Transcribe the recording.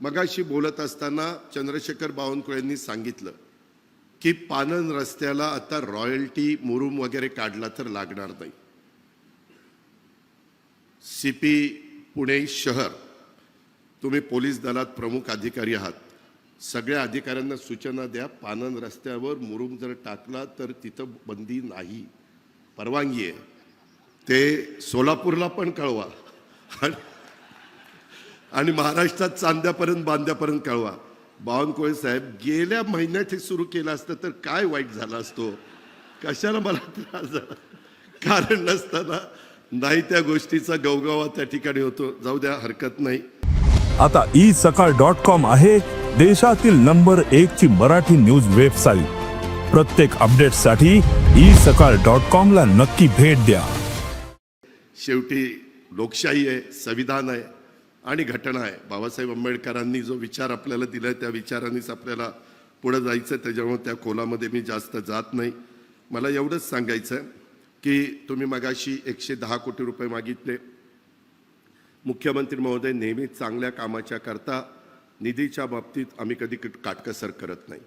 मगाशी बोलत असताना चंद्रशेखर बावनकुळेंनी सांगितलं की पानन रस्त्याला आता रॉयल्टी मुरुम वगैरे काढला तर लागणार नाही. सी पी पुणे शहर तुम्ही पोलीस दलात प्रमुख अधिकारी आहात. सगळ्या अधिकाऱ्यांना सूचना द्या पानन रस्त्यावर मुरुम जर टाकला तर तिथं बंदी नाही. परवानगी आहे. ते सोलापूरला पण कळवा. आणि आणि महाराष्ट्रात चांद्यापर्यंत बांद्यापर्यंत कळवा. बावनकुळे साहेब गेल्या महिन्यात हे सुरू केलं असतं तर काय वाईट झाला असतो? कशाला मला त्रास झाला? कारण नसताना नाही त्या गोष्टीचा गवगवा त्या ठिकाणी होतो. जाऊ द्या हरकत नाही. आता ई सकाळ डॉट कॉम आहे देशातील नंबर एक ची मराठी न्यूज वेबसाईट प्रत्येक अपडेटसाठी ई सकाळ डॉट कॉम ला नक्की भेट द्या. शेवटी लोकशाही आहे संविधान आहे. आणि घटना आहे. बाबासाहेब आंबेडकरांनी जो विचार आपल्याला दिलाय त्या विचारानेच आपल्याला पुढं जायचं त्याच्यामुळे त्या खोलामध्ये मी जास्त जात नाही. मला एवढंच सांगायचं आहे की तुम्ही मगाशी एकशे दहा कोटी रुपये मागितले. मुख्यमंत्री महोदय नेहमीच चांगल्या कामाच्या करता. निधीच्या बाबतीत आम्ही कधी काटकसर करत नाही.